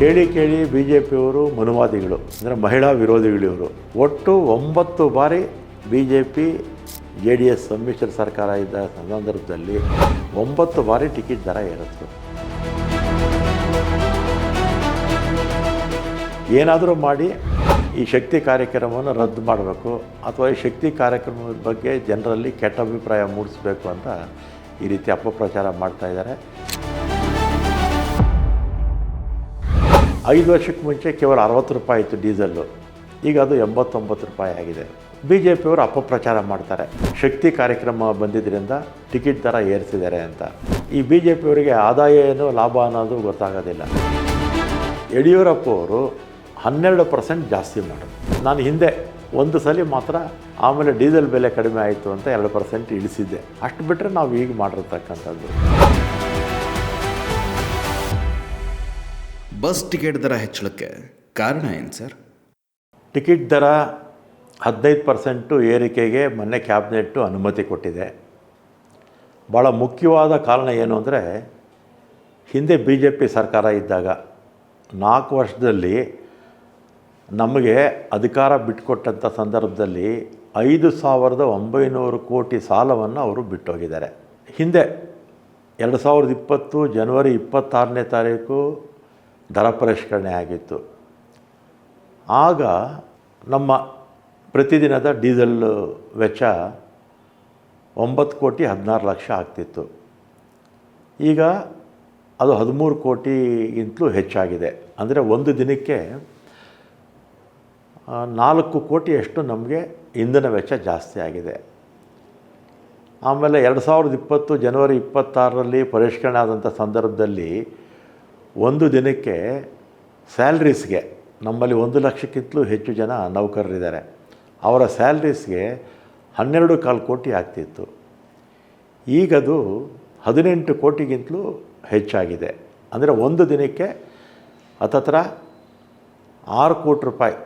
ಕೇಳಿ ಕೇಳಿ B J ಪಿಯವರು ಮನುವಾದಿಗಳು, ಅಂದರೆ ಮಹಿಳಾ ವಿರೋಧಿಗಳಿವರು ಒಟ್ಟು ಒಂಬತ್ತು ಬಾರಿ B J P J D S ಸಮ್ಮಿಶ್ರ ಸರ್ಕಾರ ಇದ್ದ ಸಂದರ್ಭದಲ್ಲಿ ಒಂಬತ್ತು ಬಾರಿ ಟಿಕೆಟ್ ದರ ಏರುತ್ತೆ. ಏನಾದರೂ ಮಾಡಿ ಈ ಶಕ್ತಿ ಕಾರ್ಯಕ್ರಮವನ್ನು ರದ್ದು ಮಾಡಬೇಕು, ಅಥವಾ ಈ ಶಕ್ತಿ ಕಾರ್ಯಕ್ರಮದ ಬಗ್ಗೆ ಜನರಲ್ಲಿ ಕೆಟ್ಟ ಅಭಿಪ್ರಾಯ ಮೂಡಿಸಬೇಕು ಅಂತ ಈ ರೀತಿ ಅಪಪ್ರಚಾರ ಮಾಡ್ತಾ ಐದು ವರ್ಷಕ್ಕೆ ಮುಂಚೆ ಕೇವಲ ಅರವತ್ತು ರೂಪಾಯಿ ಇತ್ತು ಡೀಸೆಲ್ಲು. ಈಗ ಅದು ಎಂಬತ್ತೊಂಬತ್ತು ರೂಪಾಯಿ ಆಗಿದೆ. ಬಿ ಜೆ ಪಿಯವರು ಅಪಪ್ರಚಾರ ಮಾಡ್ತಾರೆ. ಶಕ್ತಿ ಕಾರ್ಯಕ್ರಮ ಬಂದಿದ್ದರಿಂದ ಟಿಕೆಟ್ ದರ ಏರಿಸಿದ್ದಾರೆ ಅಂತ. ಈ ಬಿ ಜೆ ಪಿಯವರಿಗೆ ಆದಾಯ ಏನು ಲಾಭ ಅನ್ನೋದು ಗೊತ್ತಾಗೋದಿಲ್ಲ. ಯಡಿಯೂರಪ್ಪ ಅವರು ಹನ್ನೆರಡು ಪರ್ಸೆಂಟ್ ಜಾಸ್ತಿ ಮಾಡೋದು ನಾನು ಹಿಂದೆ ಒಂದು ಸಲ ಮಾತ್ರ ಆಮೇಲೆ ಡೀಸೆಲ್ ಬೆಲೆ ಕಡಿಮೆ ಆಯಿತು ಅಂತ ಎರಡು ಪರ್ಸೆಂಟ್ ಇಳಿಸಿದ್ದೆ. ಅಷ್ಟು ಬಿಟ್ಟರೆ ನಾವು ಈಗ ಮಾಡಿರ್ತಕ್ಕಂಥದ್ದು. ಬಸ್ ಟಿಕೆಟ್ ದರ ಹೆಚ್ಚಳಕ್ಕೆ ಕಾರಣ ಏನು ಸರ್? ಟಿಕೆಟ್ ದರ ಹದಿನೈದು ಪರ್ಸೆಂಟು ಏರಿಕೆಗೆ ಮೊನ್ನೆ ಕ್ಯಾಬಿನೆಟ್ಟು ಅನುಮತಿ ಕೊಟ್ಟಿದೆ. ಭಾಳ ಮುಖ್ಯವಾದ ಕಾರಣ ಏನು ಅಂದರೆ, ಹಿಂದೆ ಬಿ ಜೆ ಪಿ ಸರ್ಕಾರ ಇದ್ದಾಗ ನಾಲ್ಕು ವರ್ಷದಲ್ಲಿ ನಮಗೆ ಅಧಿಕಾರ ಬಿಟ್ಟುಕೊಟ್ಟಂಥ ಸಂದರ್ಭದಲ್ಲಿ ಐದು ಸಾವಿರದ ಒಂಬೈನೂರು ಕೋಟಿ ಸಾಲವನ್ನು ಅವರು ಬಿಟ್ಟೋಗಿದ್ದಾರೆ. ಹಿಂದೆ ಎರಡು ಸಾವಿರದ ಇಪ್ಪತ್ತು ಜನವರಿ ಇಪ್ಪತ್ತಾರನೇ ತಾರೀಕು ದರ ಪರಿಷ್ಕರಣೆ ಆಗಿತ್ತು. ಆಗ ನಮ್ಮ ಪ್ರತಿದಿನದ ಡೀಸೆಲ್ ವೆಚ್ಚ ಒಂಬತ್ತು ಕೋಟಿ ಹದಿನಾರು ಲಕ್ಷ ಆಗ್ತಿತ್ತು. ಈಗ ಅದು ಹದಿಮೂರು ಕೋಟಿಗಿಂತಲೂ ಹೆಚ್ಚಾಗಿದೆ. ಅಂದರೆ ಒಂದು ದಿನಕ್ಕೆ ನಾಲ್ಕು ಕೋಟಿಯಷ್ಟು ನಮಗೆ ಇಂಧನ ವೆಚ್ಚ ಜಾಸ್ತಿ ಆಗಿದೆ. ಆಮೇಲೆ ಎರಡು ಸಾವಿರದ ಇಪ್ಪತ್ತು ಜನವರಿ ಇಪ್ಪತ್ತಾರರಲ್ಲಿ ಪರಿಷ್ಕರಣೆ ಆದಂಥ ಸಂದರ್ಭದಲ್ಲಿ ಒಂದು ದಿನಕ್ಕೆ ಸ್ಯಾಲ್ರೀಸ್ಗೆ, ನಮ್ಮಲ್ಲಿ ಒಂದು ಲಕ್ಷಕ್ಕಿಂತಲೂ ಹೆಚ್ಚು ಜನ ನೌಕರರಿದ್ದಾರೆ. ಅವರ ಸ್ಯಾಲ್ರೀಸ್ಗೆ ಹನ್ನೆರಡು ಕಾಲು ಕೋಟಿ ಆಗ್ತಿತ್ತು. ಈಗದು ಹದಿನೆಂಟು ಕೋಟಿಗಿಂತಲೂ ಹೆಚ್ಚಾಗಿದೆ. ಅಂದರೆ ಒಂದು ದಿನಕ್ಕೆ ಹತ್ತತ್ರ ಆರು ಕೋಟಿ ರೂಪಾಯಿ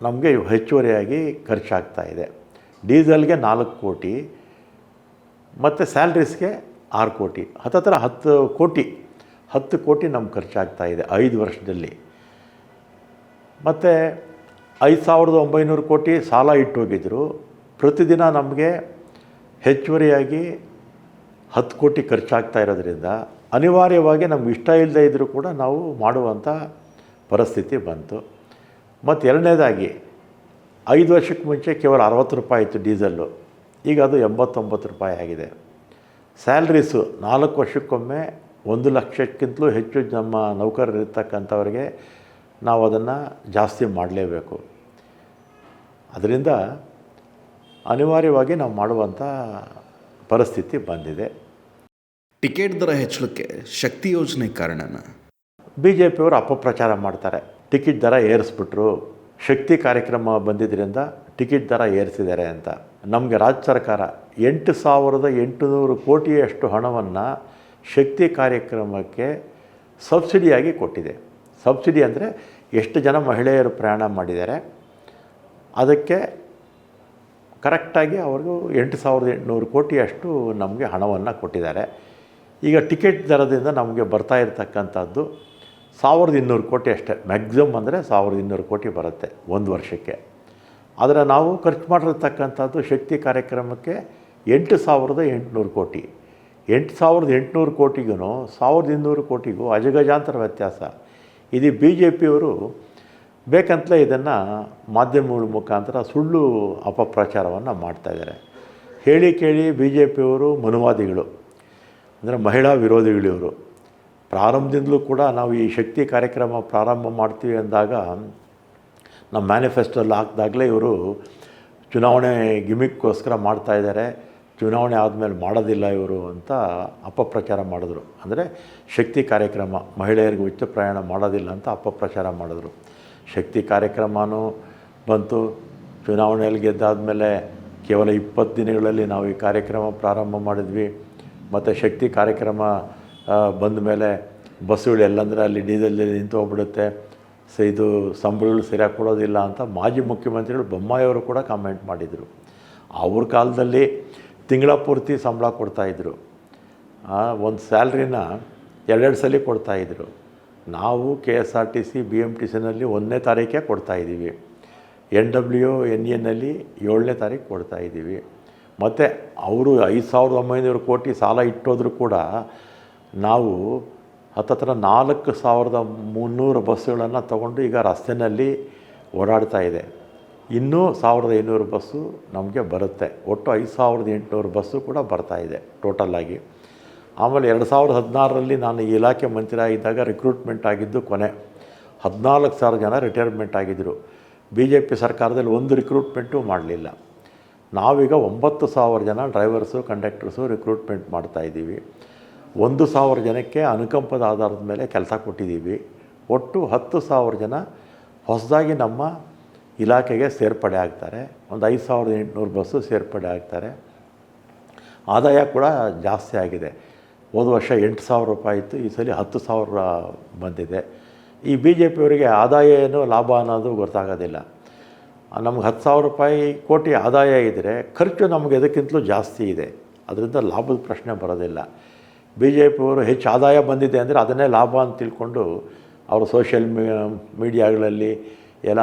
ನಮಗೆ ಹೆಚ್ಚುವರಿಯಾಗಿ ಖರ್ಚಾಗ್ತಾ ಇದೆ. ಡೀಸೆಲ್ಗೆ ನಾಲ್ಕು ಕೋಟಿ, ಮತ್ತು ಸ್ಯಾಲ್ರೀಸ್ಗೆ ಆರು ಕೋಟಿ, ಹತ್ತತ್ರ ಹತ್ತು ಕೋಟಿ ಹತ್ತು ಕೋಟಿ ನಮ್ಗೆ ಖರ್ಚಾಗ್ತಾ ಇದೆ ಐದು ವರ್ಷದಲ್ಲಿ. ಮತ್ತು ಐದು ಸಾವಿರದ ಒಂಬೈನೂರು ಕೋಟಿ ಸಾಲ ಇಟ್ಟು ಹೋಗಿದ್ದರು ಪ್ರತಿದಿನ ನಮಗೆ ಹೆಚ್ಚುವರಿಯಾಗಿ ಹತ್ತು ಕೋಟಿ ಖರ್ಚಾಗ್ತಾ ಇರೋದ್ರಿಂದ ಅನಿವಾರ್ಯವಾಗಿ ನಮ್ಗೆ ಇಷ್ಟ ಇಲ್ಲದೆ ಇದ್ದರೂ ಕೂಡ ನಾವು ಮಾಡುವಂಥ ಪರಿಸ್ಥಿತಿ ಬಂತು. ಮತ್ತು ಎರಡನೇದಾಗಿ ಐದು ವರ್ಷಕ್ಕೆ ಮುಂಚೆ ಕೇವಲ ಅರವತ್ತು ರೂಪಾಯಿ ಇತ್ತು ಡೀಸೆಲ್ಲು. ಈಗ ಅದು ಎಂಬತ್ತೊಂಬತ್ತು ರೂಪಾಯಿ ಆಗಿದೆ. ಸ್ಯಾಲ್ರೀಸು ನಾಲ್ಕು ವರ್ಷಕ್ಕೊಮ್ಮೆ ಒಂದು ಲಕ್ಷಕ್ಕಿಂತಲೂ ಹೆಚ್ಚು ನಮ್ಮ ನೌಕರರಿರ್ತಕ್ಕಂಥವ್ರಿಗೆ ನಾವು ಅದನ್ನು ಜಾಸ್ತಿ ಮಾಡಲೇಬೇಕು. ಅದರಿಂದ ಅನಿವಾರ್ಯವಾಗಿ ನಾವು ಮಾಡುವಂಥ ಪರಿಸ್ಥಿತಿ ಬಂದಿದೆ. ಟಿಕೆಟ್ ದರ ಹೆಚ್ಚಳಕ್ಕೆ ಶಕ್ತಿ ಯೋಜನೆ ಕಾರಣನ? ಬಿ ಜೆ ಪಿಯವರು ಅಪಪ್ರಚಾರ ಮಾಡ್ತಾರೆ. ಟಿಕೆಟ್ ದರ ಏರಿಸ್ಬಿಟ್ರು. ಶಕ್ತಿ ಕಾರ್ಯಕ್ರಮ ಬಂದಿದ್ದರಿಂದ ಟಿಕೆಟ್ ದರ ಏರಿಸಿದ್ದಾರೆ ಅಂತ. ನಮಗೆ ರಾಜ್ಯ ಸರ್ಕಾರ ಎಂಟು ಸಾವಿರದ ಎಂಟುನೂರು ಕೋಟಿಯಷ್ಟು ಹಣವನ್ನು ಶಕ್ತಿ ಕಾರ್ಯಕ್ರಮಕ್ಕೆ ಸಬ್ಸಿಡಿಯಾಗಿ ಕೊಟ್ಟಿದೆ. ಸಬ್ಸಿಡಿ ಅಂದರೆ ಎಷ್ಟು ಜನ ಮಹಿಳೆಯರು ಪ್ರಯಾಣ ಮಾಡಿದ್ದಾರೆ. ಅದಕ್ಕೆ ಕರೆಕ್ಟಾಗಿ ಅವ್ರಿಗೂ ಎಂಟು ಸಾವಿರದ ಎಂಟುನೂರು ಕೋಟಿಯಷ್ಟು ನಮಗೆ ಹಣವನ್ನು ಕೊಟ್ಟಿದ್ದಾರೆ. ಈಗ ಟಿಕೆಟ್ ದರದಿಂದ ನಮಗೆ ಬರ್ತಾ ಇರತಕ್ಕಂಥದ್ದು ಸಾವಿರದ ಇನ್ನೂರು ಕೋಟಿ ಅಷ್ಟೇ. ಮ್ಯಾಕ್ಸಿಮಮ್ ಅಂದರೆ ಸಾವಿರದ ಇನ್ನೂರು ಕೋಟಿ ಬರುತ್ತೆ ಒಂದು ವರ್ಷಕ್ಕೆ. ಆದರೆ ನಾವು ಖರ್ಚು ಮಾಡಿರ್ತಕ್ಕಂಥದ್ದು ಶಕ್ತಿ ಕಾರ್ಯಕ್ರಮಕ್ಕೆ ಎಂಟು ಸಾವಿರದ ಎಂಟುನೂರು ಕೋಟಿ. ಎಂಟು ಸಾವಿರದ ಎಂಟುನೂರು ಕೋಟಿಗೂ ಸಾವಿರದ ಇನ್ನೂರು ಕೋಟಿಗೂ ಅಜಗಜಾಂತರ ವ್ಯತ್ಯಾಸ. ಇದು ಬಿ ಜೆ ಪಿಯವರು ಬೇಕಂತಲೇ ಇದನ್ನು ಮಾಧ್ಯಮಗಳ ಮುಖಾಂತರ ಸುಳ್ಳು ಅಪಪ್ರಚಾರವನ್ನು ಮಾಡ್ತಾಯಿದ್ದಾರೆ ಹೇಳಿ ಕೇಳಿ ಬಿ ಜೆ ಪಿಯವರು ಮನುವಾದಿಗಳು, ಅಂದರೆ ಮಹಿಳಾ ವಿರೋಧಿಗಳಿವರು ಪ್ರಾರಂಭದಿಂದಲೂ ಕೂಡ ನಾವು ಈ ಶಕ್ತಿ ಕಾರ್ಯಕ್ರಮ ಪ್ರಾರಂಭ ಮಾಡ್ತೀವಿ ಅಂದಾಗ ನಮ್ಮ ಮ್ಯಾನಿಫೆಸ್ಟೋಲ್ಲಿ ಹಾಕಿದಾಗಲೇ ಇವರು ಚುನಾವಣೆ ಗಿಮಿಕ್ಕೋಸ್ಕರ ಮಾಡ್ತಾಯಿದ್ದಾರೆ ಚುನಾವಣೆ ಆದಮೇಲೆ ಮಾಡೋದಿಲ್ಲ ಇವರು ಅಂತ ಅಪಪ್ರಚಾರ ಮಾಡಿದ್ರು. ಅಂದರೆ ಶಕ್ತಿ ಕಾರ್ಯಕ್ರಮ, ಮಹಿಳೆಯರಿಗೆ ಉಚ್ಚ ಪ್ರಯಾಣ ಮಾಡೋದಿಲ್ಲ ಅಂತ ಅಪಪ್ರಚಾರ ಮಾಡಿದ್ರು. ಶಕ್ತಿ ಕಾರ್ಯಕ್ರಮನೂ ಬಂತು. ಚುನಾವಣೆಯಲ್ಲಿ ಗೆದ್ದಾದಮೇಲೆ ಕೇವಲ ಇಪ್ಪತ್ತು ದಿನಗಳಲ್ಲಿ ನಾವು ಈ ಕಾರ್ಯಕ್ರಮ ಪ್ರಾರಂಭ ಮಾಡಿದ್ವಿ. ಮತ್ತು ಶಕ್ತಿ ಕಾರ್ಯಕ್ರಮ ಬಂದ ಮೇಲೆ ಬಸ್ಸುಗಳು ಎಲ್ಲಂದರೆ ಅಲ್ಲಿ ಡೀಸೆಲ್ ನಿಂತು ಹೋಗ್ಬಿಡುತ್ತೆ. ಸೊ ಇದು ಸಂಬಳಗಳು ಸರಿಯಾಗಿ ಕೊಡೋದಿಲ್ಲ ಅಂತ ಮಾಜಿ ಮುಖ್ಯಮಂತ್ರಿಗಳು ಬೊಮ್ಮಾಯಿಯವರು ಕೂಡ ಕಾಮೆಂಟ್ ಮಾಡಿದರು. ಅವ್ರ ಕಾಲದಲ್ಲಿ ತಿಂಗಳ ಪೂರ್ತಿ ಸಂಬಳ ಕೊಡ್ತಾಯಿದ್ರು ಒಂದು ಸ್ಯಾಲ್ರಿನ ಎರಡೆರಡು ಸಲ ಕೊಡ್ತಾಯಿದ್ರು ನಾವು K S R T C B M T ಸಿನಲ್ಲಿ ಒಂದನೇ ತಾರೀಕೆ ಕೊಡ್ತಾಯಿದ್ದೀವಿ ಎನ್ ಡಬ್ಲ್ಯೂ ಎನ್ ಎನ್ನಲ್ಲಿ ಏಳನೇ ತಾರೀಕು ಕೊಡ್ತಾಯಿದ್ದೀವಿ ಮತ್ತು ಅವರು ಐದು ಸಾವಿರದ ಒಂಬೈನೂರು ಕೋಟಿ ಸಾಲ ಇಟ್ಟೋದ್ರೂ ಕೂಡ ನಾವು ಹತ್ತತ್ರ ನಾಲ್ಕು ಸಾವಿರದ ಮುನ್ನೂರು ಬಸ್ಸುಗಳನ್ನು ತಗೊಂಡು ಈಗ ರಸ್ತೆಯಲ್ಲಿ ಓಡಾಡ್ತಾ ಇದೆ. ಇನ್ನೂ ಸಾವಿರದ ಐನೂರು ಬಸ್ಸು ನಮಗೆ ಬರುತ್ತೆ. ಒಟ್ಟು ಐದು ಸಾವಿರದ ಎಂಟುನೂರು ಬಸ್ಸು ಕೂಡ ಬರ್ತಾ ಇದೆ ಟೋಟಲ್ಲಾಗಿ ಆಮೇಲೆ ಎರಡು ಸಾವಿರದ ಹದಿನಾರರಲ್ಲಿ ನಾನು ಈ ಇಲಾಖೆ ಮಂತ್ರಿ ಆಗಿದ್ದಾಗ ರಿಕ್ರೂಟ್ಮೆಂಟ್ ಆಗಿದ್ದು ಕೊನೆ. ಹದಿನಾಲ್ಕು ಸಾವಿರ ಜನ ರಿಟೈರ್ಮೆಂಟ್ ಆಗಿದ್ದರು ಬಿ ಜೆ ಪಿ ಸರ್ಕಾರದಲ್ಲಿ ಒಂದು ರಿಕ್ರೂಟ್ಮೆಂಟು ಮಾಡಲಿಲ್ಲ. ನಾವೀಗ ಒಂಬತ್ತು ಸಾವಿರ ಜನ ಡ್ರೈವರ್ಸು ಕಂಡಕ್ಟರ್ಸು ರಿಕ್ರೂಟ್ಮೆಂಟ್ ಮಾಡ್ತಾಯಿದ್ದೀವಿ ಒಂದು ಸಾವಿರ ಜನಕ್ಕೆ ಅನುಕಂಪದ ಆಧಾರದ ಮೇಲೆ ಕೆಲಸ ಕೊಟ್ಟಿದ್ದೀವಿ. ಒಟ್ಟು ಹತ್ತು ಸಾವಿರ ಜನ ಹೊಸದಾಗಿ ನಮ್ಮ ಇಲಾಖೆಗೆ ಸೇರ್ಪಡೆ ಆಗ್ತಾರೆ. ಒಂದು ಐದು ಸಾವಿರದ ಎಂಟುನೂರು ಬಸ್ಸು ಸೇರ್ಪಡೆ ಆಗ್ತಾರೆ. ಆದಾಯ ಕೂಡ ಜಾಸ್ತಿ ಆಗಿದೆ. ಹೋದ ವರ್ಷ ಎಂಟು ಸಾವಿರ ರೂಪಾಯಿ ಇತ್ತು, ಈ ಸಲ ಹತ್ತು ಸಾವಿರ ಬಂದಿದೆ. ಈ ಬಿ ಜೆ ಪಿಯವರಿಗೆ ಆದಾಯ ಏನು ಲಾಭ ಅನ್ನೋದು ಗೊತ್ತಾಗೋದಿಲ್ಲ. ನಮ್ಗೆ ಹತ್ತು ಸಾವಿರ ರೂಪಾಯಿ ಕೋಟಿ ಆದಾಯ ಇದ್ದರೆ ಖರ್ಚು ನಮಗೆ ಎದಕ್ಕಿಂತಲೂ ಜಾಸ್ತಿ ಇದೆ. ಅದರಿಂದ ಲಾಭದ ಪ್ರಶ್ನೆ ಬರೋದಿಲ್ಲ. ಬಿ ಜೆ ಪಿಯವರು ಹೆಚ್ಚು ಆದಾಯ ಬಂದಿದೆ ಅಂದರೆ ಅದನ್ನೇ ಲಾಭ ಅಂತ ತಿಳ್ಕೊಂಡು ಅವರು ಸೋಷಿಯಲ್ ಮೀಡಿಯಾಗಳಲ್ಲಿ ಎಲ್ಲ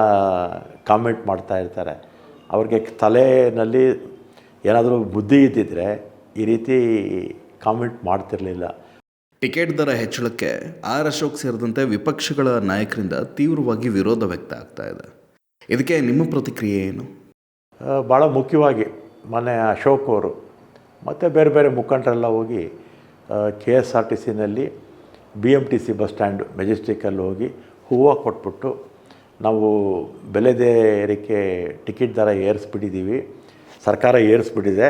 ಕಾಮೆಂಟ್ ಮಾಡ್ತಾ ಇರ್ತಾರೆ. ಅವ್ರಿಗೆ ತಲೆಯಲ್ಲಿ ಏನಾದರೂ ಬುದ್ಧಿ ಇದ್ದಿದ್ದರೆ ಈ ರೀತಿ ಕಾಮೆಂಟ್ ಮಾಡ್ತಿರಲಿಲ್ಲ. ಟಿಕೆಟ್ ದರ ಹೆಚ್ಚಳಕ್ಕೆ ಆರ್ ಅಶೋಕ್ ಸೇರಿದಂತೆ ವಿಪಕ್ಷಗಳ ನಾಯಕರಿಂದ ತೀವ್ರವಾಗಿ ವಿರೋಧ ವ್ಯಕ್ತ ಆಗ್ತಾ ಇದೆ. ಇದಕ್ಕೆ ನಿಮ್ಮ ಪ್ರತಿಕ್ರಿಯೆ ಏನು? ಭಾಳ ಮುಖ್ಯವಾಗಿ ಮೊನ್ನೆ ಅಶೋಕ್ ಅವರು ಮತ್ತು ಬೇರೆ ಬೇರೆ ಮುಖಂಡರೆಲ್ಲ ಹೋಗಿ K S R T ಸಿನಲ್ಲಿ B M T C bus stand ಮೆಜೆಸ್ಟಿಕಲ್ಲಿ ಹೋಗಿ ಹೂವು ಕೊಟ್ಬಿಟ್ಟು ನಾವು ಬೆಲೆದೇ ಏರಿಕೆ ಟಿಕೆಟ್ ದರ ಏರಿಸ್ಬಿಟ್ಟಿದ್ದೀವಿ, ಸರ್ಕಾರ ಏರಿಸ್ಬಿಟ್ಟಿದೆ.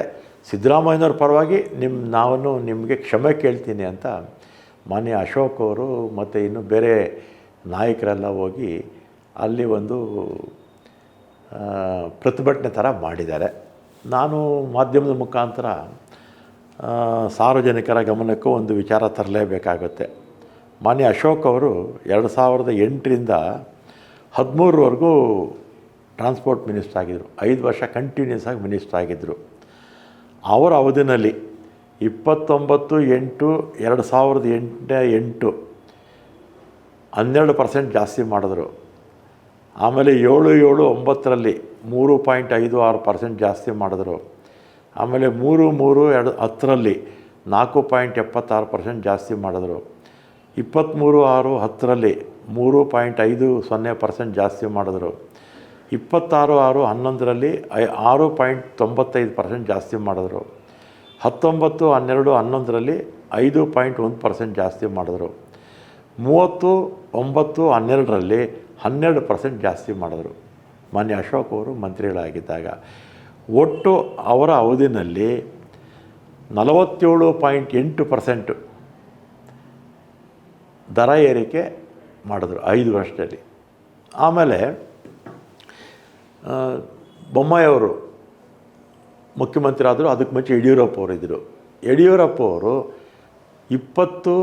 ಸಿದ್ದರಾಮಯ್ಯನವ್ರ ಪರವಾಗಿ ನಿಮ್ಮ ನಾನು ನಿಮಗೆ ಕ್ಷಮೆ ಕೇಳ್ತೀನಿ ಅಂತ ಮಾನ್ಯ ಅಶೋಕ್ ಅವರು ಮತ್ತು ಇನ್ನು ಬೇರೆ ನಾಯಕರೆಲ್ಲ ಹೋಗಿ ಅಲ್ಲಿ ಒಂದು ಪ್ರತಿಭಟನೆ ಥರ ಮಾಡಿದ್ದಾರೆ. ನಾನು ಮಾಧ್ಯಮದ ಮುಖಾಂತರ ಸಾರ್ವಜನಿಕರ ಗಮನಕ್ಕೂ ಒಂದು ವಿಚಾರ ತರಲೇಬೇಕಾಗುತ್ತೆ. ಮಾನ್ಯ ಅಶೋಕ್ ಅವರು ಎರಡು ಸಾವಿರದ ಎಂಟರಿಂದ ಹದಿಮೂರವರೆಗೂ ಟ್ರಾನ್ಸ್ಪೋರ್ಟ್ ಮಿನಿಸ್ಟರ್ ಆಗಿದ್ದರು. ಐದು ವರ್ಷ ಕಂಟಿನ್ಯೂಸ್ ಆಗಿ ಮಿನಿಸ್ಟರ್ ಆಗಿದ್ದರು. ಅವರ ಅವಧಿನಲ್ಲಿ ಇಪ್ಪತ್ತೊಂಬತ್ತು ಎಂಟು ಎರಡು ಸಾವಿರದ ಎಂಟನೇ ಎಂಟು ಹನ್ನೆರಡು ಪರ್ಸೆಂಟ್ ಜಾಸ್ತಿ ಮಾಡಿದ್ರು. ಆಮೇಲೆ ಏಳು ಏಳು ಒಂಬತ್ತರಲ್ಲಿ ಮೂರು ಪಾಯಿಂಟ್ ಐದು ಆರು ಪರ್ಸೆಂಟ್ ಜಾಸ್ತಿ ಮಾಡಿದ್ರು. ಆಮೇಲೆ ಮೂರು ಮೂರು ಎರಡು ಹತ್ತರಲ್ಲಿ ನಾಲ್ಕು ಪಾಯಿಂಟ್ ಎಪ್ಪತ್ತಾರು ಪರ್ಸೆಂಟ್ ಜಾಸ್ತಿ ಮಾಡಿದ್ರು. ಇಪ್ಪತ್ತ್ಮೂರು ಆರು ಹತ್ತರಲ್ಲಿ ಮೂರು ಪಾಯಿಂಟ್ ಐದು ಸೊನ್ನೆ ಪರ್ಸೆಂಟ್ ಜಾಸ್ತಿ ಮಾಡಿದ್ರು. ಇಪ್ಪತ್ತಾರು ಆರು ಹನ್ನೊಂದರಲ್ಲಿ ಐ ಆರು ಪಾಯಿಂಟ್ ತೊಂಬತ್ತೈದು ಪರ್ಸೆಂಟ್ ಜಾಸ್ತಿ ಮಾಡಿದ್ರು. ಹತ್ತೊಂಬತ್ತು ಹನ್ನೆರಡು ಹನ್ನೊಂದರಲ್ಲಿ ಐದು ಪಾಯಿಂಟ್ ಒಂದು ಪರ್ಸೆಂಟ್ ಜಾಸ್ತಿ ಮಾಡಿದ್ರು. ಮೂವತ್ತು ಒಂಬತ್ತು ಹನ್ನೆರಡರಲ್ಲಿ ಹನ್ನೆರಡು ಪರ್ಸೆಂಟ್ ಜಾಸ್ತಿ ಮಾಡಿದ್ರು. ಮಾನ್ಯ ಅಶೋಕ್ ಅವರು ಮಂತ್ರಿಗಳಾಗಿದ್ದಾಗ ಒಟ್ಟು ಅವರ ಅವಧಿನಲ್ಲಿ ನಲವತ್ತೇಳು ಪಾಯಿಂಟ್ ಎಂಟು ಪರ್ಸೆಂಟು ದರ ಏರಿಕೆ ಮಾಡಿದ್ರು, ಐದು ವರ್ಷದಲ್ಲಿ. ಆಮೇಲೆ ಬೊಮ್ಮಾಯಿಯವರು ಮುಖ್ಯಮಂತ್ರಿ ಆದರು ಅದಕ್ಕೆ ಮುಂಚೆ ಯಡಿಯೂರಪ್ಪ ಅವರು ಇದ್ದರು ಯಡಿಯೂರಪ್ಪ ಅವರು ಇಪ್ಪತ್ತು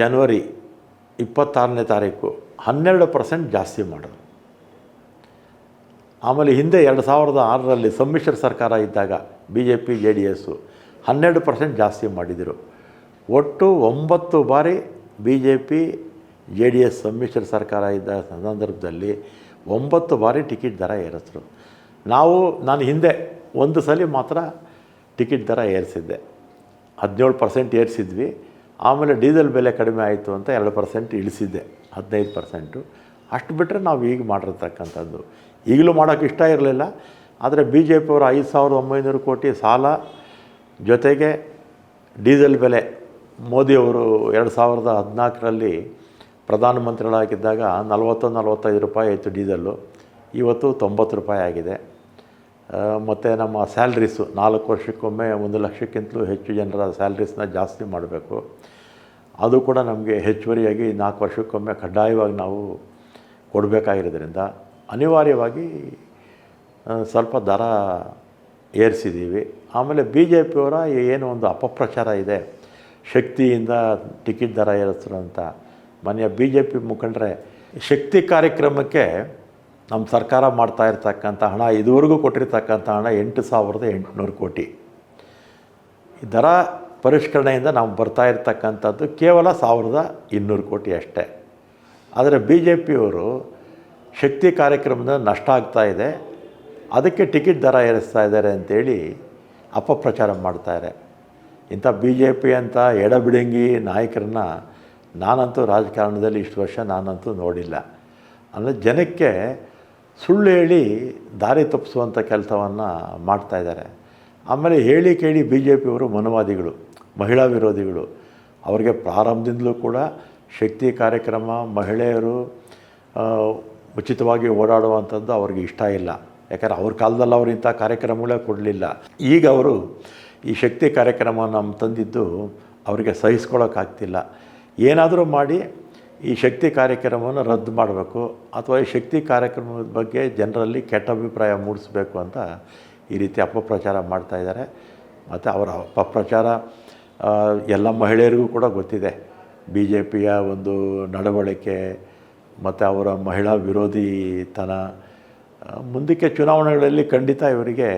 ಜನವರಿ ಇಪ್ಪತ್ತಾರನೇ ತಾರೀಕು ಹನ್ನೆರಡು ಪರ್ಸೆಂಟ್ ಜಾಸ್ತಿ ಮಾಡಿದ್ರು. ಆಮೇಲೆ ಹಿಂದೆ ಎರಡು ಸಾವಿರದ ಆರರಲ್ಲಿ ಸಮ್ಮಿಶ್ರ ಸರ್ಕಾರ ಇದ್ದಾಗ B J P J D S ಹನ್ನೆರಡು ಪರ್ಸೆಂಟ್ ಜಾಸ್ತಿ ಮಾಡಿದರು. ಒಟ್ಟು ಒಂಬತ್ತು ಬಾರಿ B J P J D S ಸಮ್ಮಿಶ್ರ ಸರ್ಕಾರ ಇದ್ದ ಸಂದರ್ಭದಲ್ಲಿ ಒಂಬತ್ತು ಬಾರಿ ಟಿಕೆಟ್ ದರ ಏರಿಸ್ರು. ನಾವು, ನಾನು ಹಿಂದೆ ಒಂದು ಸಲ ಮಾತ್ರ ಟಿಕೆಟ್ ದರ ಏರಿಸಿದ್ದೆ. ಹದಿನೇಳು ಪರ್ಸೆಂಟ್ ಏರಿಸಿದ್ವಿ. ಆಮೇಲೆ ಡೀಸೆಲ್ ಬೆಲೆ ಕಡಿಮೆ ಆಯಿತು ಅಂತ ಎರಡು ಪರ್ಸೆಂಟ್ ಇಳಿಸಿದ್ದೆ. ಹದಿನೈದು ಪರ್ಸೆಂಟು. ಅಷ್ಟು ಬಿಟ್ಟರೆ ನಾವು ಈಗ ಮಾಡಿರ್ತಕ್ಕಂಥದ್ದು. ಈಗಲೂ ಮಾಡೋಕ್ಕೆ ಇಷ್ಟ ಇರಲಿಲ್ಲ. ಆದರೆ ಬಿ ಜೆ ಪಿಯವರು ಐದು ಸಾವಿರದ ಒಂಬೈನೂರು ಕೋಟಿ ಸಾಲ ಜೊತೆಗೆ ಡೀಸೆಲ್ ಬೆಲೆ ಮೋದಿಯವರು ಎರಡು ಸಾವಿರದ ಹದಿನಾಲ್ಕರಲ್ಲಿ ಪ್ರಧಾನಮಂತ್ರಿಗಳಾಗಿದ್ದಾಗ ನಲವತ್ತು, ನಲವತ್ತೈದು ರೂಪಾಯಿ ಆಯಿತು ಡೀಸೆಲ್ಲು. ಇವತ್ತು ತೊಂಬತ್ತು ರೂಪಾಯಿ ಆಗಿದೆ. ಮತ್ತು ನಮ್ಮ ಸ್ಯಾಲ್ರೀಸು ನಾಲ್ಕು ವರ್ಷಕ್ಕೊಮ್ಮೆ ಒಂದು ಲಕ್ಷಕ್ಕಿಂತಲೂ ಹೆಚ್ಚು ಜನರ ಸ್ಯಾಲ್ರೀಸ್ನ ಜಾಸ್ತಿ ಮಾಡಬೇಕು. ಅದು ಕೂಡ ನಮಗೆ ಹೆಚ್ಚುವರಿಯಾಗಿ ನಾಲ್ಕು ವರ್ಷಕ್ಕೊಮ್ಮೆ ಕಡ್ಡಾಯವಾಗಿ ನಾವು ಕೊಡಬೇಕಾಗಿರೋದ್ರಿಂದ ಅನಿವಾರ್ಯವಾಗಿ ಸ್ವಲ್ಪ ದರ ಏರಿಸಿದ್ದೀವಿ. ಆಮೇಲೆ ಬಿ ಜೆ ಪಿಯವರ ಏನು ಒಂದು ಅಪಪ್ರಚಾರ ಇದೆ, ಶಕ್ತಿಯಿಂದ ಟಿಕೆಟ್ ದರ ಏರಿಸ್ರು ಅಂತ ಮನೆಯ ಬಿ ಜೆ ಪಿ ಮುಖಂಡರೇ, ಶಕ್ತಿ ಕಾರ್ಯಕ್ರಮಕ್ಕೆ ನಮ್ಮ ಸರ್ಕಾರ ಮಾಡ್ತಾ ಇರ್ತಕ್ಕಂಥ ಹಣ, ಇದುವರೆಗೂ ಕೊಟ್ಟಿರ್ತಕ್ಕಂಥ ಹಣ ಎಂಟು ಸಾವಿರದ ಎಂಟುನೂರು ಕೋಟಿ. ದರ ಪರಿಷ್ಕರಣೆಯಿಂದ ನಾವು ಬರ್ತಾ ಇರ್ತಕ್ಕಂಥದ್ದು ಕೇವಲ ಸಾವಿರದ ಇನ್ನೂರು ಕೋಟಿ ಅಷ್ಟೇ. ಆದರೆ ಬಿ ಜೆ ಪಿಯವರು ಶಕ್ತಿ ಕಾರ್ಯಕ್ರಮದ ನಷ್ಟ ಆಗ್ತಾ ಇದೆ. ಅದಕ್ಕೆ ಟಿಕೆಟ್ ದರ ಏರಿಸ್ತಾ ಇದ್ದಾರೆ ಅಂತೇಳಿ ಅಪಪ್ರಚಾರ ಮಾಡ್ತಾರೆ ಇಂಥ ಬಿ ಜೆ ಪಿ ಅಂತ ಎಡಬಿಡಂಗಿ ನಾಯಕರನ್ನ ನಾನಂತೂ ರಾಜಕಾರಣದಲ್ಲಿ ಇಷ್ಟು ವರ್ಷ ನಾನಂತೂ ನೋಡಿಲ್ಲ. ಅಂದರೆ ಜನಕ್ಕೆ ಸುಳ್ಳು ಹೇಳಿ ದಾರಿ ತಪ್ಪಿಸುವಂಥ ಕೆಲಸವನ್ನು ಮಾಡ್ತಾಯಿದ್ದಾರೆ ಆಮೇಲೆ ಹೇಳಿ ಕೇಳಿ ಬಿ ಜೆ ಪಿಯವರು ಮನುವಾದಿಗಳು, ಮಹಿಳಾ ವಿರೋಧಿಗಳು. ಅವರಿಗೆ ಪ್ರಾರಂಭದಿಂದಲೂ ಕೂಡ ಶಕ್ತಿ ಕಾರ್ಯಕ್ರಮ, ಮಹಿಳೆಯರು ಉಚಿತವಾಗಿ ಓಡಾಡುವಂಥದ್ದು ಅವ್ರಿಗೆ ಇಷ್ಟ ಇಲ್ಲ. ಯಾಕಂದರೆ ಅವ್ರ ಕಾಲದಲ್ಲಿ ಅವರು ಇಂಥ ಕಾರ್ಯಕ್ರಮಗಳೇ ಕೊಡಲಿಲ್ಲ. ಈಗ ಅವರು ಈ ಶಕ್ತಿ ಕಾರ್ಯಕ್ರಮ ನಮ್ಮ ತಂದಿದ್ದು ಅವರಿಗೆ ಸಹಿಸ್ಕೊಳ್ಳೋಕ್ಕಾಗ್ತಿಲ್ಲ ಏನಾದರೂ ಮಾಡಿ ಈ ಶಕ್ತಿ ಕಾರ್ಯಕ್ರಮವನ್ನು ರದ್ದು ಮಾಡಬೇಕು ಅಥವಾ ಈ ಶಕ್ತಿ ಕಾರ್ಯಕ್ರಮದ ಬಗ್ಗೆ ಜನರಲ್ಲಿ ಕೆಟ್ಟ ಅಭಿಪ್ರಾಯ ಮೂಡಿಸಬೇಕು ಅಂತ ಈ ರೀತಿ ಅಪಪ್ರಚಾರ ಮಾಡ್ತಾಯಿದ್ದಾರೆ ಮತ್ತು ಅವರ ಅಪಪ್ರಚಾರ ಎಲ್ಲ ಮಹಿಳೆಯರಿಗೂ ಕೂಡ ಗೊತ್ತಿದೆ. ಬಿ ಜೆ ಪಿಯ ಒಂದು ನಡವಳಿಕೆ ಮತ್ತು ಅವರ ಮಹಿಳಾ ವಿರೋಧಿತನ ಮುಂದಕ್ಕೆ ಚುನಾವಣೆಗಳಲ್ಲಿ ಖಂಡಿತ ಇವರಿಗೆ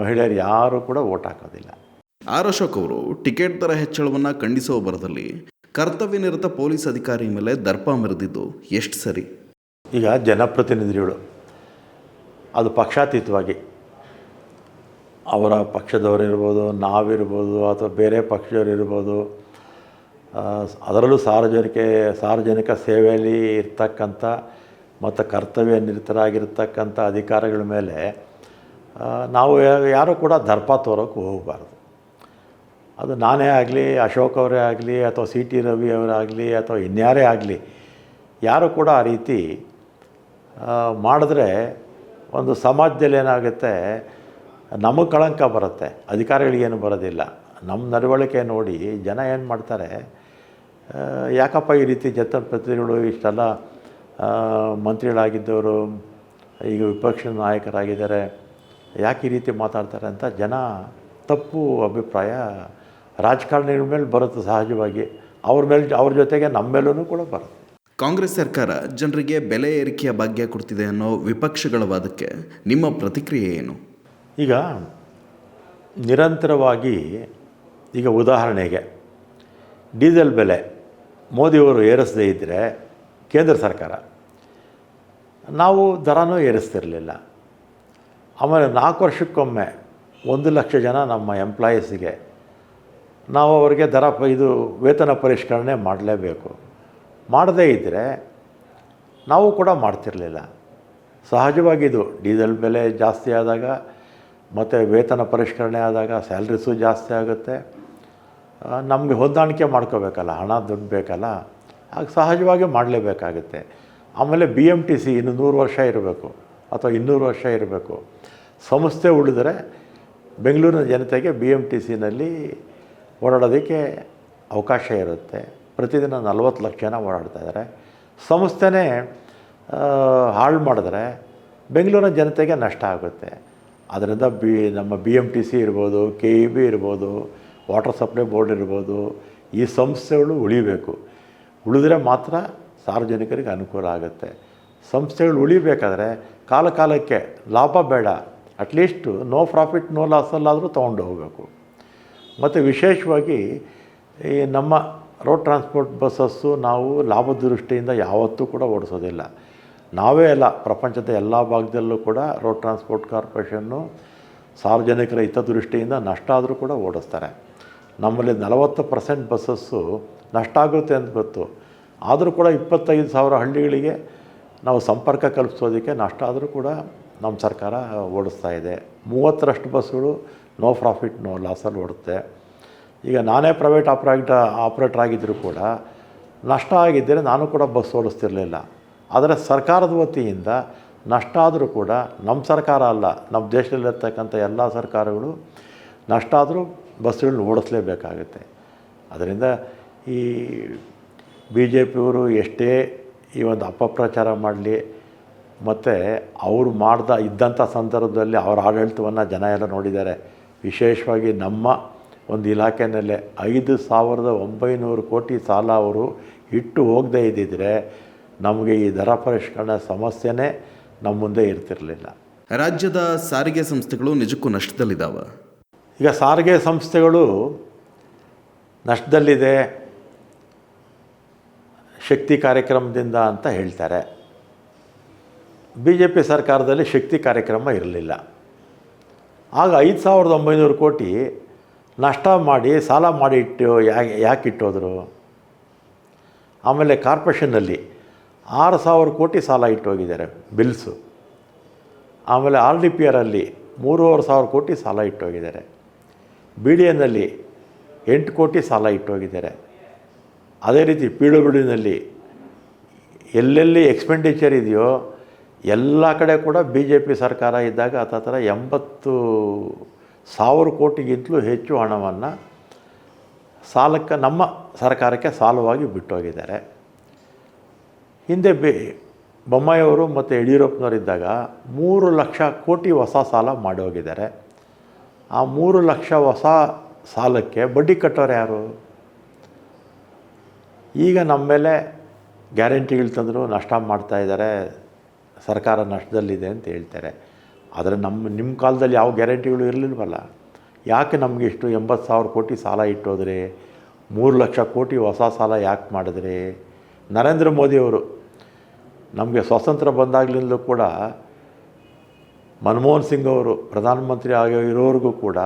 ಮಹಿಳೆಯರು ಯಾರೂ ಕೂಡ ಓಟ್ ಹಾಕೋದಿಲ್ಲ. ಆರ್ ಅಶೋಕ್ ಅವರು ಟಿಕೆಟ್ ದರ ಹೆಚ್ಚಳವನ್ನು ಖಂಡಿಸುವ ಬರದಲ್ಲಿ ಕರ್ತವ್ಯ ನಿರತ ಪೊಲೀಸ್ ಅಧಿಕಾರಿ ಮೇಲೆ ದರ್ಪ ಮೆರೆದಿದ್ದು ಎಷ್ಟು ಸರಿ? ಈಗ ಜನಪ್ರತಿನಿಧಿಗಳು, ಅದು ಪಕ್ಷಾತೀತವಾಗಿ, ಅವರ ಪಕ್ಷದವರಿರ್ಬೋದು ನಾವಿರ್ಬೋದು, ಅಥವಾ ಬೇರೆ ಪಕ್ಷದವರಿರ್ಬೋದು ಅದರಲ್ಲೂ ಸಾರ್ವಜನಿಕ ಸಾರ್ವಜನಿಕ ಸೇವೆಯಲ್ಲಿ ಇರ್ತಕ್ಕಂಥ ಮತ್ತು ಕರ್ತವ್ಯ ನಿರತರಾಗಿರ್ತಕ್ಕಂಥ ಅಧಿಕಾರಿಗಳ ಮೇಲೆ ನಾವು ಯಾರೂ ಕೂಡ ದರ್ಪ ತೋರೋಕ್ಕೆ ಹೋಗಬಾರ್ದು. ಅದು ನಾನೇ ಆಗಲಿ, ಅಶೋಕ್ ಅವರೇ ಆಗಲಿ, ಅಥವಾ ಸಿ ಟಿ ರವಿ ಅವರಾಗಲಿ, ಅಥವಾ ಇನ್ಯಾರೇ ಆಗಲಿ, ಯಾರು ಕೂಡ ಆ ರೀತಿ ಮಾಡಿದ್ರೆ ಒಂದು ಸಮಾಜದಲ್ಲಿ ಏನಾಗುತ್ತೆ, ನಮಗೆ ಕಳಂಕ ಬರುತ್ತೆ ಅಧಿಕಾರಿಗಳಿಗೇನು ಬರೋದಿಲ್ಲ. ನಮ್ಮ ನಡವಳಿಕೆ ನೋಡಿ ಜನ ಏನು ಮಾಡ್ತಾರೆ ಯಾಕಪ್ಪ ಈ ರೀತಿ ಜನಪ್ರತಿನಿಧಿಗಳು ಇಷ್ಟೆಲ್ಲ ಮಂತ್ರಿಗಳಾಗಿದ್ದವರು, ಈಗ ವಿಪಕ್ಷ ನಾಯಕರಾಗಿದ್ದಾರೆ, ಯಾಕೆ ಈ ರೀತಿ ಮಾತಾಡ್ತಾರೆ ಅಂತ ಜನ ತಪ್ಪು ಅಭಿಪ್ರಾಯ ರಾಜಕಾರಣಿಗಳ ಮೇಲೆ ಬರುತ್ತೆ ಸಹಜವಾಗಿ. ಅವ್ರ ಮೇಲೆ ಅವ್ರ ಜೊತೆಗೆ ನಮ್ಮ ಮೇಲೂ ಕೂಡ ಬರುತ್ತೆ. ಕಾಂಗ್ರೆಸ್ ಸರ್ಕಾರ ಜನರಿಗೆ ಬೆಲೆ ಏರಿಕೆಯ ಭಾಗ್ಯ ಕೊಡ್ತಿದೆ ಅನ್ನೋ ವಿಪಕ್ಷಗಳ ವಾದಕ್ಕೆ ನಿಮ್ಮ ಪ್ರತಿಕ್ರಿಯೆ ಏನು? ಈಗ ನಿರಂತರವಾಗಿ ಈಗ ಉದಾಹರಣೆಗೆ ಡೀಸೆಲ್ ಬೆಲೆ ಮೋದಿಯವರು ಏರಿಸದೇ ಇದ್ದರೆ ಕೇಂದ್ರ ಸರ್ಕಾರ ನಾವು ದರನೂ ಏರಿಸ್ತಿರಲಿಲ್ಲ. ಆಮೇಲೆ ನಾಲ್ಕು ವರ್ಷಕ್ಕೊಮ್ಮೆ ಒಂದು ಲಕ್ಷ ಜನ ನಮ್ಮ ಎಂಪ್ಲಾಯೀಸಿಗೆ ನಾವು ಅವರಿಗೆ ದರ ಇದು ವೇತನ ಪರಿಷ್ಕರಣೆ ಮಾಡಲೇಬೇಕು. ಮಾಡದೇ ಇದ್ದರೆ ನಾವು ಕೂಡ ಮಾಡ್ತಿರಲಿಲ್ಲ. ಸಹಜವಾಗಿದು ಡೀಸೆಲ್ ಬೆಲೆ ಜಾಸ್ತಿ ಆದಾಗ, ಮತ್ತು ವೇತನ ಪರಿಷ್ಕರಣೆ ಆದಾಗ ಸ್ಯಾಲ್ರೀಸು ಜಾಸ್ತಿ ಆಗುತ್ತೆ. ನಮಗೆ ಹೊಂದಾಣಿಕೆ ಮಾಡ್ಕೋಬೇಕಲ್ಲ, ಹಣ ದುಡ್ಡು ಬೇಕಲ್ಲ ಆಗ ಸಹಜವಾಗಿ ಮಾಡಲೇಬೇಕಾಗುತ್ತೆ. ಆಮೇಲೆ ಬಿ ಎಂ ಟಿ ಸಿ ಇನ್ನು ನೂರು ವರ್ಷ ಇರಬೇಕು, ಅಥವಾ ಇನ್ನೂರು ವರ್ಷ ಇರಬೇಕು. ಸಂಸ್ಥೆ ಉಳಿದರೆ ಬೆಂಗಳೂರಿನ ಜನತೆಗೆ ಬಿ ಎಂ ಟಿ ಸಿನಲ್ಲಿ ಓಡಾಡೋದಕ್ಕೆ ಅವಕಾಶ ಇರುತ್ತೆ. ಪ್ರತಿದಿನ ನಲ್ವತ್ತು ಲಕ್ಷ ಜನ ಓಡಾಡ್ತಾ ಇದ್ದಾರೆ. ಸಂಸ್ಥೆನೇ ಹಾಳು ಮಾಡಿದ್ರೆ ಬೆಂಗಳೂರಿನ ಜನತೆಗೆ ನಷ್ಟ ಆಗುತ್ತೆ. ಅದರಿಂದ ಬಿ, ನಮ್ಮ ಬಿ ಎಂ ಟಿ ಸಿ ಇರ್ಬೋದು ಕೆ ಇ ಬಿ ಇರ್ಬೋದು, ವಾಟರ್ ಸಪ್ಲೈ ಬೋರ್ಡ್ ಇರ್ಬೋದು, ಈ ಸಂಸ್ಥೆಗಳು ಉಳಿಬೇಕು. ಉಳಿದ್ರೆ ಮಾತ್ರ ಸಾರ್ವಜನಿಕರಿಗೆ ಅನುಕೂಲ ಆಗುತ್ತೆ. ಸಂಸ್ಥೆಗಳು ಉಳಿಬೇಕಾದ್ರೆ ಕಾಲ ಕಾಲಕ್ಕೆ ಲಾಭ ಬೇಡ. At least no profit no ಲಾಸಲ್ಲಾದರೂ ತೊಗೊಂಡು ಹೋಗಬೇಕು. ಮತ್ತು ವಿಶೇಷವಾಗಿ ಈ ನಮ್ಮ ರೋಡ್ ಟ್ರಾನ್ಸ್ಪೋರ್ಟ್ ಬಸ್ಸಸ್ಸು ನಾವು ಲಾಭ ದೃಷ್ಟಿಯಿಂದ ಯಾವತ್ತೂ ಕೂಡ ಓಡಿಸೋದಿಲ್ಲ. ನಾವೇ ಅಲ್ಲ, ಪ್ರಪಂಚದ ಎಲ್ಲ ಭಾಗದಲ್ಲೂ ಕೂಡ ರೋಡ್ ಟ್ರಾನ್ಸ್ಪೋರ್ಟ್ ಕಾರ್ಪೊರೇಷನ್ನು ಸಾರ್ವಜನಿಕರ ಹಿತದೃಷ್ಟಿಯಿಂದ ನಷ್ಟ ಆದರೂ ಕೂಡ ಓಡಿಸ್ತಾರೆ. ನಮ್ಮಲ್ಲಿ ನಲವತ್ತು ಪರ್ಸೆಂಟ್ ಬಸ್ಸಸ್ಸು ನಷ್ಟ ಆಗುತ್ತೆ ಅಂತ ಗೊತ್ತು. ಆದರೂ ಕೂಡ ಇಪ್ಪತ್ತೈದು ಸಾವಿರ ಹಳ್ಳಿಗಳಿಗೆ ನಾವು ಸಂಪರ್ಕ ಕಲ್ಪಿಸೋದಕ್ಕೆ ನಷ್ಟ ಆದರೂ ಕೂಡ ನಮ್ಮ ಸರ್ಕಾರ ಓಡಿಸ್ತಾ ಇದೆ. ಮೂವತ್ತರಷ್ಟು ಬಸ್ಸುಗಳು ನೋ ಪ್ರಾಫಿಟ್, ನೋ ಲಾಸಲ್ಲಿ ಓಡುತ್ತೆ. ಈಗ ನಾನೇ ಪ್ರೈವೇಟ್ ಆಪ್ರೇಟ ಆಪ್ರೇಟರ್ ಆಗಿದ್ದರೂ ಕೂಡ ನಷ್ಟ ಆಗಿದ್ದರೆ ನಾನು ಕೂಡ ಬಸ್ ಓಡಿಸ್ತಿರಲಿಲ್ಲ. ಆದರೆ ಸರ್ಕಾರದ ವತಿಯಿಂದ ನಷ್ಟ ಆದರೂ ಕೂಡ ನಮ್ಮ ಸರ್ಕಾರ ಅಲ್ಲ, ನಮ್ಮ ದೇಶದಲ್ಲಿರ್ತಕ್ಕಂಥ ಎಲ್ಲ ಸರ್ಕಾರಗಳು ನಷ್ಟ ಆದರೂ ಬಸ್ಗಳನ್ನ ಓಡಿಸ್ಲೇಬೇಕಾಗುತ್ತೆ. ಅದರಿಂದ ಈ ಬಿ ಜೆ ಪಿಯವರು ಎಷ್ಟೇ ಈ ಒಂದು ಅಪಪ್ರಚಾರ ಮಾಡಲಿ, ಮತ್ತು ಅವರು ಮಾಡ್ದ ಇದ್ದಂಥ ಸಂದರ್ಭದಲ್ಲಿ ಅವರ ಆಡಳಿತವನ್ನು ಜನ ಎಲ್ಲ ನೋಡಿದ್ದಾರೆ. ವಿಶೇಷವಾಗಿ ನಮ್ಮ ಒಂದು ಇಲಾಖೆಯಲ್ಲೇ ಐದು ಸಾವಿರದ ಒಂಬೈನೂರು ಕೋಟಿ ಸಾಲ ಅವರು ಇಟ್ಟು ಹೋಗದೇ ಇದ್ದಿದ್ರೆ ನಮಗೆ ಈ ದರ ಪರಿಷ್ಕರಣೆ ಸಮಸ್ಯೆನೇ ನಮ್ಮ ಮುಂದೆ ಇರ್ತಿರಲಿಲ್ಲ. ರಾಜ್ಯದ ಸಾರಿಗೆ ಸಂಸ್ಥೆಗಳು ನಿಜಕ್ಕೂ ನಷ್ಟದಲ್ಲಿದ್ದಾವೆ? ಈಗ ಸಾರಿಗೆ ಸಂಸ್ಥೆಗಳು ನಷ್ಟದಲ್ಲಿದೆ ಶಕ್ತಿ ಕಾರ್ಯಕ್ರಮದಿಂದ ಅಂತ ಹೇಳ್ತಾರೆ. ಬಿ ಜೆ ಪಿ ಸರ್ಕಾರದಲ್ಲಿ ಶಕ್ತಿ ಕಾರ್ಯಕ್ರಮ ಇರಲಿಲ್ಲ. ಆಗ ಐದು ಸಾವಿರದ ಒಂಬೈನೂರು ಕೋಟಿ ನಷ್ಟ ಮಾಡಿ, ಸಾಲ ಮಾಡಿ ಇಟ್ಟು ಯಾಕೆ ಯಾಕೆ ಇಟ್ಟೋದ್ರು? ಆಮೇಲೆ ಕಾರ್ಪೊರೇಷನ್ನಲ್ಲಿ ಆರು ಸಾವಿರ ಕೋಟಿ ಸಾಲ ಇಟ್ಟೋಗಿದ್ದಾರೆ, ಬಿಲ್ಸು. ಆಮೇಲೆ ಆರ್ ಡಿ ಪಿ ಆರಲ್ಲಿ ಮೂರುವರೆ ಸಾವಿರ ಕೋಟಿ ಸಾಲ ಇಟ್ಟೋಗಿದ್ದಾರೆ. ಬಿ ಡಿ ಎನ್ನಲ್ಲಿ ಎಂಟು ಕೋಟಿ ಸಾಲ ಇಟ್ಟೋಗಿದ್ದಾರೆ. ಅದೇ ರೀತಿ ಪಿ ಡಬ್ಲ್ಯೂ ಡಿನಲ್ಲಿ ಎಲ್ಲೆಲ್ಲಿ ಎಕ್ಸ್ಪೆಂಡಿಚರ್ ಇದೆಯೋ ಎಲ್ಲ ಕಡೆ ಕೂಡ ಬಿ ಜೆ ಪಿ ಸರ್ಕಾರ ಇದ್ದಾಗ ಆ ಥರ ಎಂಬತ್ತು ಸಾವಿರ ಕೋಟಿಗಿಂತಲೂ ಹೆಚ್ಚು ಹಣವನ್ನು ಸಾಲಕ್ಕೆ ನಮ್ಮ ಸರ್ಕಾರಕ್ಕೆ ಸಾಲವಾಗಿ ಬಿಟ್ಟೋಗಿದ್ದಾರೆ. ಹಿಂದೆ ಬಿ ಬೊಮ್ಮಾಯಿಯವರು ಮತ್ತು ಯಡಿಯೂರಪ್ಪನವರಿದ್ದಾಗ ಮೂರು ಲಕ್ಷ ಕೋಟಿ ಹೊಸ ಸಾಲ ಮಾಡಿ ಹೋಗಿದ್ದಾರೆ ಆ ಮೂರು ಲಕ್ಷ ಹೊಸ ಸಾಲಕ್ಕೆ ಬಡ್ಡಿ ಕಟ್ಟೋರು ಯಾರು? ಈಗ ನಮ್ಮ ಮೇಲೆ ಗ್ಯಾರಂಟಿಗಳು ತಂದರು ನಷ್ಟ ಮಾಡ್ತಾ ಇದ್ದಾರೆ. ಸರ್ಕಾರ ನಷ್ಟದಲ್ಲಿದೆ ಅಂತ ಹೇಳ್ತಾರೆ. ಆದರೆ ನಮ್ಮ ನಿಮ್ಮ ಕಾಲದಲ್ಲಿ ಯಾವ ಗ್ಯಾರಂಟಿಗಳು ಇರಲಿಲ್ವಲ್ಲ? ಯಾಕೆ ನಮಗೆ ಇಷ್ಟು ಎಂಬತ್ತು ಸಾವಿರ ಕೋಟಿ ಸಾಲ ಇಟ್ಟೋದ್ರೆ, ಮೂರು ಲಕ್ಷ ಕೋಟಿ ಹೊಸ ಸಾಲ ಯಾಕೆ ಮಾಡಿದ್ರೆ? ನರೇಂದ್ರ ಮೋದಿಯವರು ನಮಗೆ ಸ್ವಾತಂತ್ರ್ಯ ಬಂದಾಗಲಿಂದಲೂ ಕೂಡ ಮನಮೋಹನ್ ಸಿಂಗ್ ಅವರು ಪ್ರಧಾನಮಂತ್ರಿ ಆಗಿ ಇರೋರಿಗೂ ಕೂಡ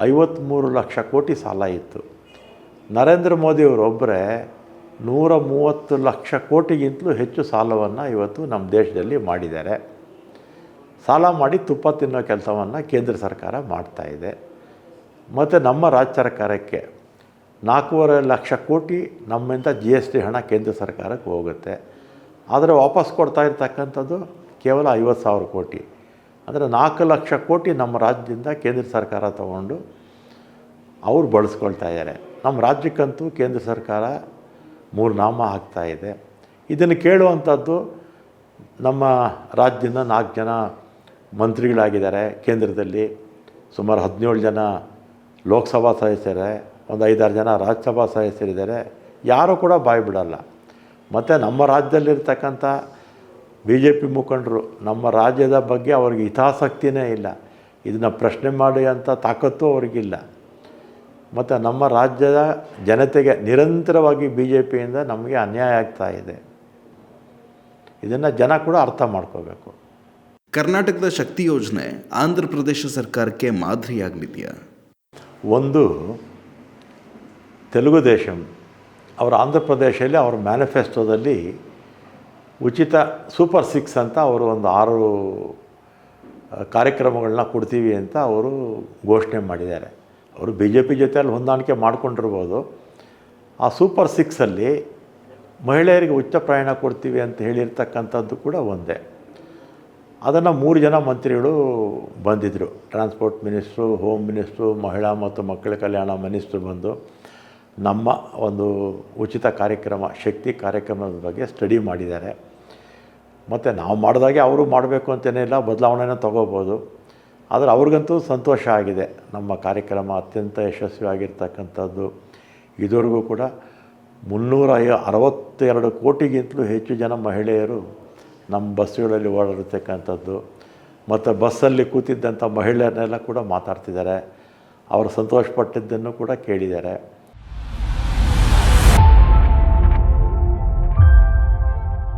ಐವತ್ತ್ಮೂರು ಲಕ್ಷ ಕೋಟಿ ಸಾಲ ಇತ್ತು. ನರೇಂದ್ರ ಮೋದಿಯವರು ಒಬ್ಬರೇ ನೂರ ಮೂವತ್ತು ಲಕ್ಷ ಕೋಟಿಗಿಂತಲೂ ಹೆಚ್ಚು ಸಾಲವನ್ನು ಇವತ್ತು ನಮ್ಮ ದೇಶದಲ್ಲಿ ಮಾಡಿದ್ದಾರೆ. ಸಾಲ ಮಾಡಿ ತುಪ್ಪ ತಿನ್ನೋ ಕೆಲಸವನ್ನು ಕೇಂದ್ರ ಸರ್ಕಾರ ಮಾಡ್ತಾ ಇದೆ. ಮತ್ತು ನಮ್ಮ ರಾಜ್ಯ ಸರ್ಕಾರಕ್ಕೆ ನಾಲ್ಕೂವರೆ ಲಕ್ಷ ಕೋಟಿ ನಮ್ಮಿಂದ ಜಿ ಎಸ್ ಟಿ ಹಣ ಕೇಂದ್ರ ಸರ್ಕಾರಕ್ಕೆ ಹೋಗುತ್ತೆ. ಆದರೆ ವಾಪಸ್ ಕೊಡ್ತಾ ಇರ್ತಕ್ಕಂಥದ್ದು ಕೇವಲ ಐವತ್ತು ಸಾವಿರ ಕೋಟಿ. ಅಂದರೆ ನಾಲ್ಕು ಲಕ್ಷ ಕೋಟಿ ನಮ್ಮ ರಾಜ್ಯದಿಂದ ಕೇಂದ್ರ ಸರ್ಕಾರ ತಗೊಂಡು ಅವ್ರು ಬಳಸ್ಕೊಳ್ತಾ ಇದ್ದಾರೆ. ನಮ್ಮ ರಾಜ್ಯಕ್ಕಂತೂ ಕೇಂದ್ರ ಸರ್ಕಾರ ಮೂರು ನಾಮ ಆಗ್ತಾ ಇದೆ. ಇದನ್ನು ಕೇಳುವಂಥದ್ದು ನಮ್ಮ ರಾಜ್ಯದಿಂದ ನಾಲ್ಕು ಜನ ಮಂತ್ರಿಗಳಾಗಿದ್ದಾರೆ. ಕೇಂದ್ರದಲ್ಲಿ ಸುಮಾರು ಹದಿನೇಳು ಜನ ಲೋಕಸಭಾ ಸದಸ್ಯರೇ, ಒಂದು ಐದಾರು ಜನ ರಾಜ್ಯಸಭಾ ಸದಸ್ಯರಿದ್ದಾರೆ. ಯಾರೂ ಕೂಡ ಬಾಯಿ ಬಿಡಲ್ಲ. ಮತ್ತು ನಮ್ಮ ರಾಜ್ಯದಲ್ಲಿರ್ತಕ್ಕಂಥ ಬಿ ಜೆ ಪಿ ಮುಖಂಡರು ನಮ್ಮ ರಾಜ್ಯದ ಬಗ್ಗೆ ಅವ್ರಿಗೆ ಹಿತಾಸಕ್ತಿಯೇ ಇಲ್ಲ. ಇದನ್ನು ಪ್ರಶ್ನೆ ಮಾಡಿ ಅಂತ ತಾಕತ್ತು ಅವ್ರಿಗಿಲ್ಲ. ಮತ್ತು ನಮ್ಮ ರಾಜ್ಯದ ಜನತೆಗೆ ನಿರಂತರವಾಗಿ ಬಿ ಜೆ ಪಿಯಿಂದ ನಮಗೆ ಅನ್ಯಾಯ ಆಗ್ತಾ ಇದೆ. ಇದನ್ನು ಜನ ಕೂಡ ಅರ್ಥ ಮಾಡ್ಕೋಬೇಕು. ಕರ್ನಾಟಕದ ಶಕ್ತಿ ಯೋಜನೆ ಆಂಧ್ರ ಪ್ರದೇಶ ಸರ್ಕಾರಕ್ಕೆ ಮಾದರಿಯಾಗಲಿದೆಯಾ? ಒಂದು ತೆಲುಗು ದೇಶಂ ಅವರ ಆಂಧ್ರ ಪ್ರದೇಶದಲ್ಲಿ ಅವರ ಮ್ಯಾನಿಫೆಸ್ಟೋದಲ್ಲಿ ಉಚಿತ ಸೂಪರ್ ಸಿಕ್ಸ್ ಅಂತ ಅವರು ಒಂದು ಆರು ಕಾರ್ಯಕ್ರಮಗಳನ್ನ ಕೊಡ್ತೀವಿ ಅಂತ ಅವರು ಘೋಷಣೆ ಮಾಡಿದ್ದಾರೆ. ಅವರು ಬಿ ಜೆ ಪಿ ಜೊತೆಯಲ್ಲಿ ಹೊಂದಾಣಿಕೆ ಮಾಡಿಕೊಂಡಿರ್ಬೋದು. ಆ ಸೂಪರ್ ಸಿಕ್ಸಲ್ಲಿ ಮಹಿಳೆಯರಿಗೆ ಉಚ್ಚ ಪ್ರಯಾಣ ಕೊಡ್ತೀವಿ ಅಂತ ಹೇಳಿರ್ತಕ್ಕಂಥದ್ದು ಕೂಡ ಒಂದೇ. ಅದನ್ನು ಮೂರು ಜನ ಮಂತ್ರಿಗಳು ಬಂದಿದ್ದರು ಟ್ರಾನ್ಸ್ಪೋರ್ಟ್ ಮಿನಿಸ್ಟ್ರು, ಹೋಮ್ ಮಿನಿಸ್ಟ್ರು, ಮಹಿಳಾ ಮತ್ತು ಮಕ್ಕಳ ಕಲ್ಯಾಣ ಮಿನಿಸ್ಟ್ರು ಬಂದು ನಮ್ಮ ಒಂದು ಉಚಿತ ಕಾರ್ಯಕ್ರಮ, ಶಕ್ತಿ ಕಾರ್ಯಕ್ರಮದ ಬಗ್ಗೆ ಸ್ಟಡಿ ಮಾಡಿದ್ದಾರೆ. ಮತ್ತು ನಾವು ಮಾಡಿದಾಗೆ ಅವರು ಮಾಡಬೇಕು ಅಂತೇನಿಲ್ಲ ಬದಲಾವಣೆನ ತೊಗೋಬೋದು. ಆದರೆ ಅವ್ರಿಗಂತೂ ಸಂತೋಷ ಆಗಿದೆ. ನಮ್ಮ ಕಾರ್ಯಕ್ರಮ ಅತ್ಯಂತ ಯಶಸ್ವಿಯಾಗಿರ್ತಕ್ಕಂಥದ್ದು. ಇದುವರೆಗೂ ಕೂಡ ಮುನ್ನೂರ ಅರವತ್ತೆರಡು ಕೋಟಿಗಿಂತಲೂ ಹೆಚ್ಚು ಜನ ಮಹಿಳೆಯರು ನಮ್ಮ ಬಸ್ಸುಗಳಲ್ಲಿ ಓಡಾಡಿರ್ತಕ್ಕಂಥದ್ದು. ಮತ್ತು ಬಸ್ಸಲ್ಲಿ ಕೂತಿದ್ದಂಥ ಮಹಿಳೆಯರನ್ನೆಲ್ಲ ಕೂಡ ಮಾತಾಡ್ತಿದ್ದಾರೆ. ಅವರು ಸಂತೋಷಪಟ್ಟಿದ್ದನ್ನು ಕೂಡ ಕೇಳಿದ್ದಾರೆ.